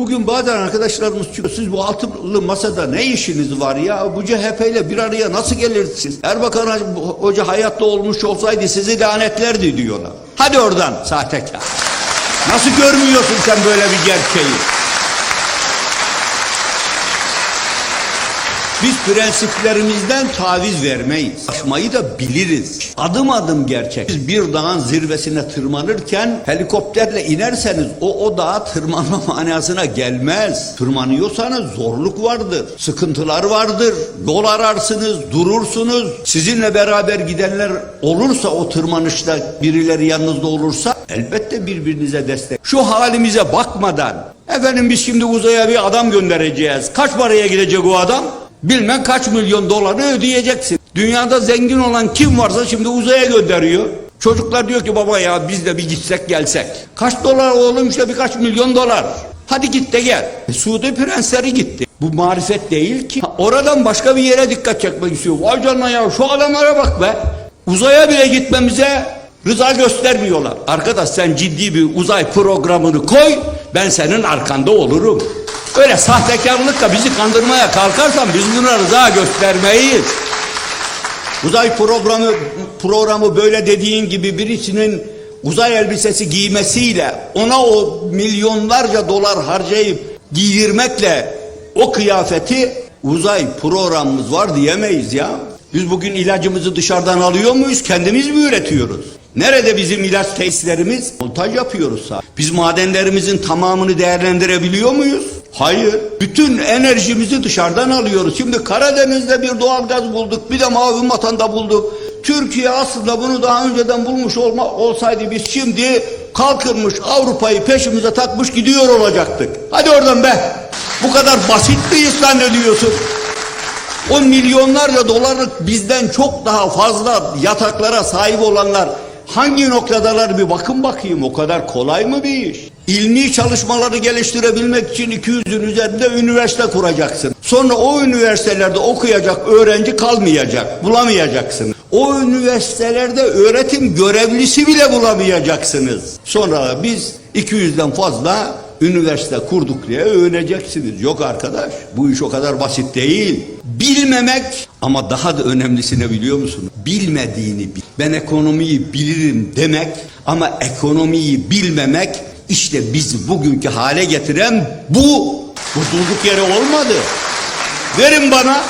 Bugün bazen arkadaşlarımız çıkıyor. Siz bu altılı masada ne işiniz var ya? Bu CHP ile bir araya nasıl gelirsiniz? Erbakan Hoca hayatta olmuş olsaydı sizi lanetlerdi diyorlar. Hadi oradan sahtekar. Nasıl görmüyorsun sen böyle bir gerçeği? Biz prensiplerimizden taviz vermeyiz. Aşmayı da biliriz. Adım adım gerçek. Biz bir dağın zirvesine tırmanırken helikopterle inerseniz o o dağa tırmanma manasına gelmez. Tırmanıyorsanız zorluk vardır, sıkıntılar vardır. Yol ararsınız, durursunuz. Sizinle beraber gidenler olursa o tırmanışta birileri yanınızda olursa elbette birbirinize destek. Şu halimize bakmadan efendim biz şimdi uzaya bir adam göndereceğiz. Kaç paraya gidecek o adam? Bilmem kaç milyon doları ödeyeceksin. Dünyada zengin olan kim varsa şimdi uzaya gönderiyor. Çocuklar diyor ki baba ya biz de bir gitsek gelsek. Kaç dolar oğlum işte birkaç milyon dolar. Hadi git de gel. E, Suudi prensleri gitti. Bu marifet değil ki. Ha, oradan başka bir yere dikkat çekmek istiyor. Vay canına ya şu adamlara bak be. Uzaya bile gitmemize rıza göstermiyorlar. Arkadaş sen ciddi bir uzay programını koy. Ben senin arkanda olurum. Öyle sahtekarlıkla bizi kandırmaya kalkarsan biz buna rıza göstermeyiz. Uzay programı programı böyle dediğin gibi birisinin uzay elbisesi giymesiyle ona o milyonlarca dolar harcayıp giydirmekle o kıyafeti uzay programımız var diyemeyiz ya. Biz bugün ilacımızı dışarıdan alıyor muyuz? Kendimiz mi üretiyoruz? Nerede bizim ilaç tesislerimiz? Montaj yapıyoruz. Biz madenlerimizin tamamını değerlendirebiliyor muyuz? Hayır. Bütün enerjimizi dışarıdan alıyoruz. Şimdi Karadeniz'de bir doğal bulduk. Bir de mavi vatanda bulduk. Türkiye aslında bunu daha önceden bulmuş olma, olsaydı biz şimdi kalkırmış Avrupa'yı peşimize takmış gidiyor olacaktık. Hadi oradan be. Bu kadar basit miyiz zannediyorsun? O milyonlarca dolarlık bizden çok daha fazla yataklara sahip olanlar hangi noktadalar bir bakın bakayım o kadar kolay mı bir iş? İlmi çalışmaları geliştirebilmek için 200'ün üzerinde üniversite kuracaksın. Sonra o üniversitelerde okuyacak öğrenci kalmayacak, bulamayacaksın. O üniversitelerde öğretim görevlisi bile bulamayacaksınız. Sonra biz 200'den fazla üniversite kurduk diye övüneceksiniz. Yok arkadaş bu iş o kadar basit değil. Bilmemek ama daha da önemlisini biliyor musun? Bilmediğini bil. Ben ekonomiyi bilirim demek ama ekonomiyi bilmemek işte bizi bugünkü hale getiren bu. Bu durduk yere olmadı. Verin bana.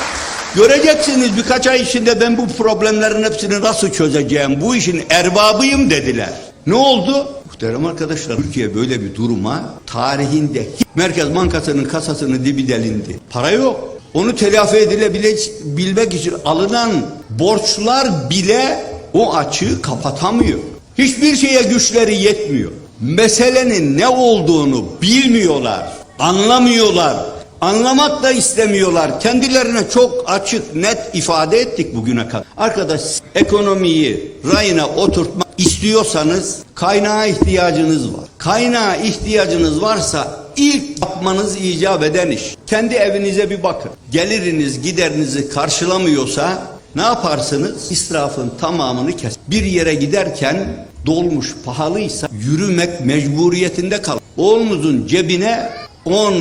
Göreceksiniz birkaç ay içinde ben bu problemlerin hepsini nasıl çözeceğim. Bu işin erbabıyım dediler. Ne oldu? Muhterem arkadaşlar Türkiye böyle bir duruma tarihinde Merkez Bankası'nın kasasının dibi delindi. Para yok. Onu telafi edilebilmek için alınan borçlar bile o açığı kapatamıyor. Hiçbir şeye güçleri yetmiyor. Meselenin ne olduğunu bilmiyorlar, anlamıyorlar. Anlamak da istemiyorlar. Kendilerine çok açık, net ifade ettik bugüne kadar. Arkadaş ekonomiyi rayına oturtmak istiyorsanız kaynağa ihtiyacınız var. Kaynağa ihtiyacınız varsa ilk yapmanız icap eden iş. Kendi evinize bir bakın. Geliriniz giderinizi karşılamıyorsa ne yaparsınız? İsrafın tamamını kes. Bir yere giderken dolmuş pahalıysa yürümek mecburiyetinde kal. Oğlunuzun cebine 10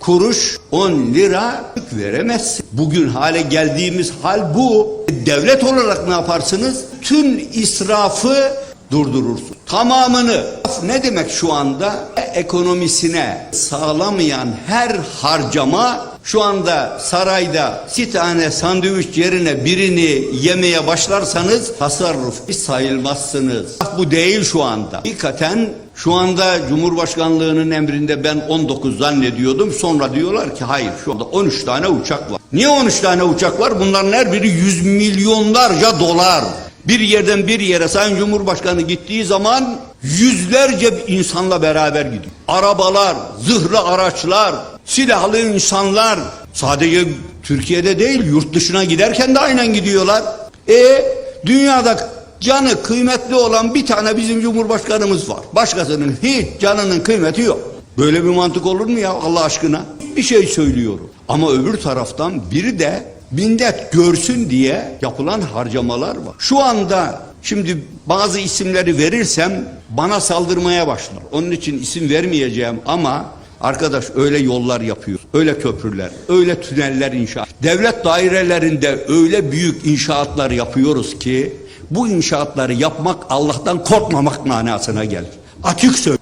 kuruş 10 lira veremezsin. Bugün hale geldiğimiz hal bu. Devlet olarak ne yaparsınız? Tüm israfı durdurursun. Tamamını ne demek şu anda? Ekonomisine sağlamayan her harcama şu anda sarayda bir tane sandviç yerine birini yemeye başlarsanız tasarruf sayılmazsınız. Bu değil şu anda. Hakikaten şu anda Cumhurbaşkanlığının emrinde ben 19 zannediyordum. Sonra diyorlar ki hayır şu anda 13 tane uçak var. Niye 13 tane uçak var? Bunların her biri 100 milyonlarca dolar. Bir yerden bir yere Sayın Cumhurbaşkanı gittiği zaman yüzlerce insanla beraber gidiyor. Arabalar, zırhlı araçlar, silahlı insanlar sadece Türkiye'de değil yurt dışına giderken de aynen gidiyorlar. E dünyada canı kıymetli olan bir tane bizim Cumhurbaşkanımız var. Başkasının hiç canının kıymeti yok. Böyle bir mantık olur mu ya Allah aşkına? Bir şey söylüyorum. Ama öbür taraftan biri de mindet görsün diye yapılan harcamalar var. Şu anda şimdi bazı isimleri verirsem bana saldırmaya başlar. Onun için isim vermeyeceğim ama Arkadaş öyle yollar yapıyor, öyle köprüler, öyle tüneller inşa. Devlet dairelerinde öyle büyük inşaatlar yapıyoruz ki bu inşaatları yapmak Allah'tan korkmamak manasına gelir. Açık söyle.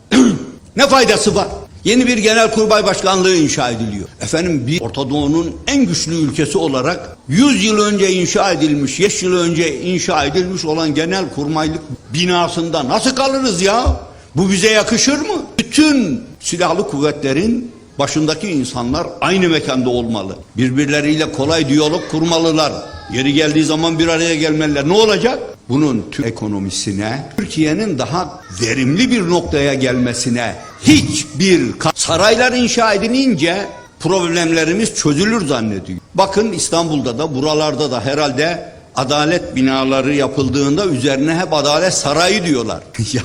ne faydası var? Yeni bir genel kurmay başkanlığı inşa ediliyor. Efendim bir Orta Doğu'nun en güçlü ülkesi olarak 100 yıl önce inşa edilmiş, 5 yıl önce inşa edilmiş olan genel kurmaylık binasında nasıl kalırız ya? Bu bize yakışır mı? Bütün silahlı kuvvetlerin başındaki insanlar aynı mekanda olmalı. Birbirleriyle kolay diyalog kurmalılar. Yeri geldiği zaman bir araya gelmeliler. Ne olacak? Bunun Türk ekonomisine, Türkiye'nin daha verimli bir noktaya gelmesine hiçbir saraylar inşa edilince problemlerimiz çözülür zannediyor. Bakın İstanbul'da da buralarda da herhalde adalet binaları yapıldığında üzerine hep adalet sarayı diyorlar. ya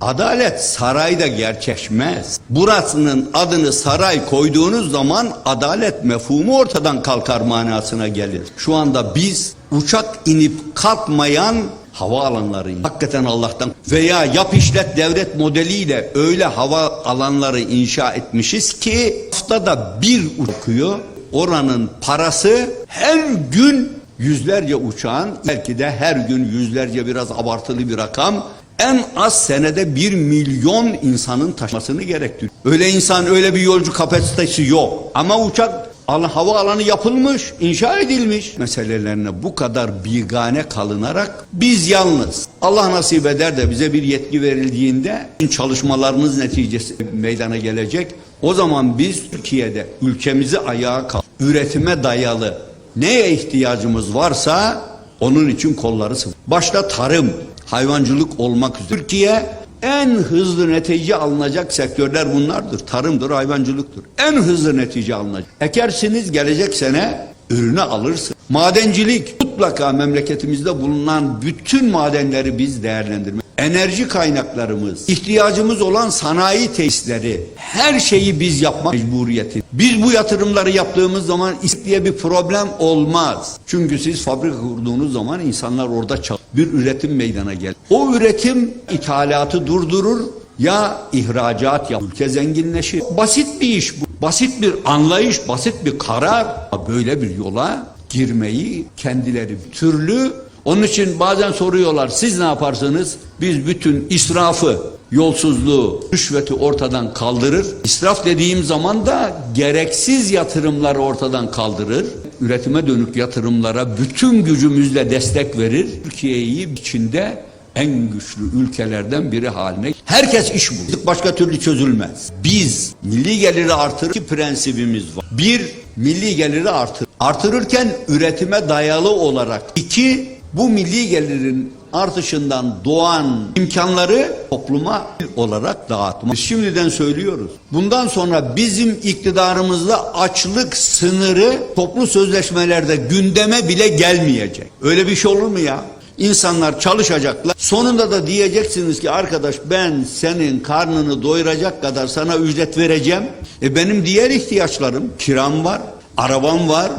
adalet sarayda gerçekleşmez. Burasının adını saray koyduğunuz zaman adalet mefhumu ortadan kalkar manasına gelir. Şu anda biz uçak inip kalkmayan hava alanları hakikaten Allah'tan veya yap işlet devlet modeliyle öyle hava alanları inşa etmişiz ki haftada bir uçuyor oranın parası her gün yüzlerce uçağın belki de her gün yüzlerce biraz abartılı bir rakam en az senede bir milyon insanın taşımasını gerektiriyor. Öyle insan öyle bir yolcu kapasitesi yok. Ama uçak hava alanı yapılmış, inşa edilmiş. Meselelerine bu kadar bigane kalınarak biz yalnız Allah nasip eder de bize bir yetki verildiğinde çalışmalarımız neticesi meydana gelecek. O zaman biz Türkiye'de ülkemizi ayağa kalk, üretime dayalı neye ihtiyacımız varsa onun için kolları sıvı. Başta tarım, hayvancılık olmak üzere. Türkiye en hızlı netice alınacak sektörler bunlardır. Tarımdır, hayvancılıktır. En hızlı netice alınacak. Ekersiniz gelecek sene ürünü alırsın. Madencilik mutlaka memleketimizde bulunan bütün madenleri biz değerlendirme. Enerji kaynaklarımız, ihtiyacımız olan sanayi tesisleri, her şeyi biz yapmak mecburiyeti. Biz bu yatırımları yaptığımız zaman diye bir problem olmaz. Çünkü siz fabrika kurduğunuz zaman insanlar orada çalışır. Bir üretim meydana gelir. O üretim ithalatı durdurur ya ihracat ya ülke zenginleşir. Basit bir iş bu. Basit bir anlayış, basit bir karar. Böyle bir yola girmeyi kendileri türlü onun için bazen soruyorlar siz ne yaparsınız? Biz bütün israfı, yolsuzluğu, rüşveti ortadan kaldırır. İsraf dediğim zaman da gereksiz yatırımları ortadan kaldırır. Üretime dönük yatırımlara bütün gücümüzle destek verir. Türkiye'yi içinde en güçlü ülkelerden biri haline. Herkes iş bulur. Başka türlü çözülmez. Biz milli geliri artırır iki prensibimiz var. Bir, milli geliri artır. Artırırken üretime dayalı olarak. iki bu milli gelirin artışından doğan imkanları topluma olarak dağıtmak. Biz şimdiden söylüyoruz. Bundan sonra bizim iktidarımızda açlık sınırı toplu sözleşmelerde gündeme bile gelmeyecek. Öyle bir şey olur mu ya? İnsanlar çalışacaklar. Sonunda da diyeceksiniz ki arkadaş ben senin karnını doyuracak kadar sana ücret vereceğim. E benim diğer ihtiyaçlarım kiram var, arabam var,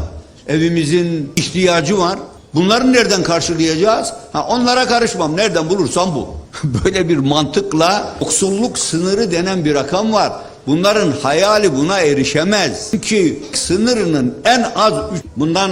evimizin ihtiyacı var. Bunları nereden karşılayacağız? Ha onlara karışmam. Nereden bulursam bu. Böyle bir mantıkla yoksulluk sınırı denen bir rakam var. Bunların hayali buna erişemez. Çünkü sınırının en az bundan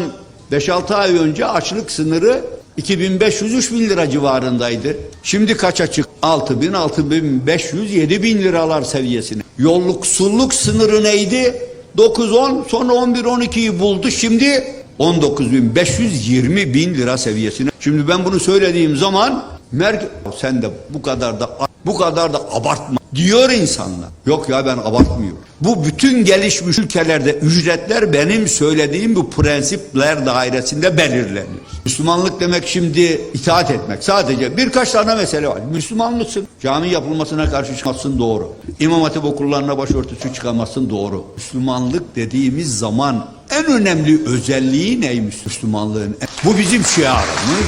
5-6 ay önce açlık sınırı 2500-3000 lira civarındaydı. Şimdi kaça çık? 6000, 6500, 7000 liralar seviyesine. Yolluksulluk sınırı neydi? 9-10 sonra 11-12'yi buldu. Şimdi 19.520 bin lira seviyesine. Şimdi ben bunu söylediğim zaman merke sen de bu kadar da bu kadar da abartma diyor insanlar. Yok ya ben abartmıyorum. Bu bütün gelişmiş ülkelerde ücretler benim söylediğim bu prensipler dairesinde belirlenir. Müslümanlık demek şimdi itaat etmek. Sadece birkaç tane mesele var. Müslümanlıksın. Cami yapılmasına karşı çıkmazsın doğru. İmam Hatip okullarına başörtüsü çıkamazsın doğru. Müslümanlık dediğimiz zaman en önemli özelliği neymiş Müslümanlığın? Bu bizim şiarımız.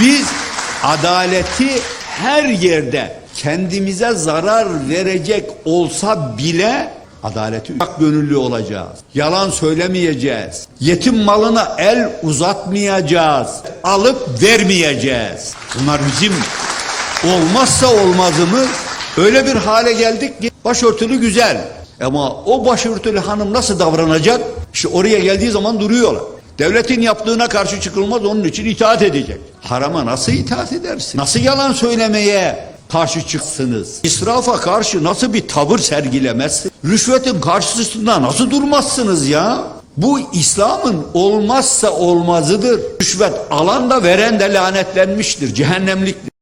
Biz adaleti her yerde kendimize zarar verecek olsa bile adaleti hak gönüllü olacağız. Yalan söylemeyeceğiz. Yetim malına el uzatmayacağız. Alıp vermeyeceğiz. Bunlar bizim olmazsa olmazımız. Öyle bir hale geldik ki başörtülü güzel. Ama o başörtülü hanım nasıl davranacak? İşte oraya geldiği zaman duruyorlar. Devletin yaptığına karşı çıkılmaz onun için itaat edecek. Harama nasıl itaat edersin? Nasıl yalan söylemeye karşı çıksınız? İsrafa karşı nasıl bir tavır sergilemezsin? Rüşvetin karşısında nasıl durmazsınız ya? Bu İslam'ın olmazsa olmazıdır. Rüşvet alan da veren de lanetlenmiştir, cehennemliktir.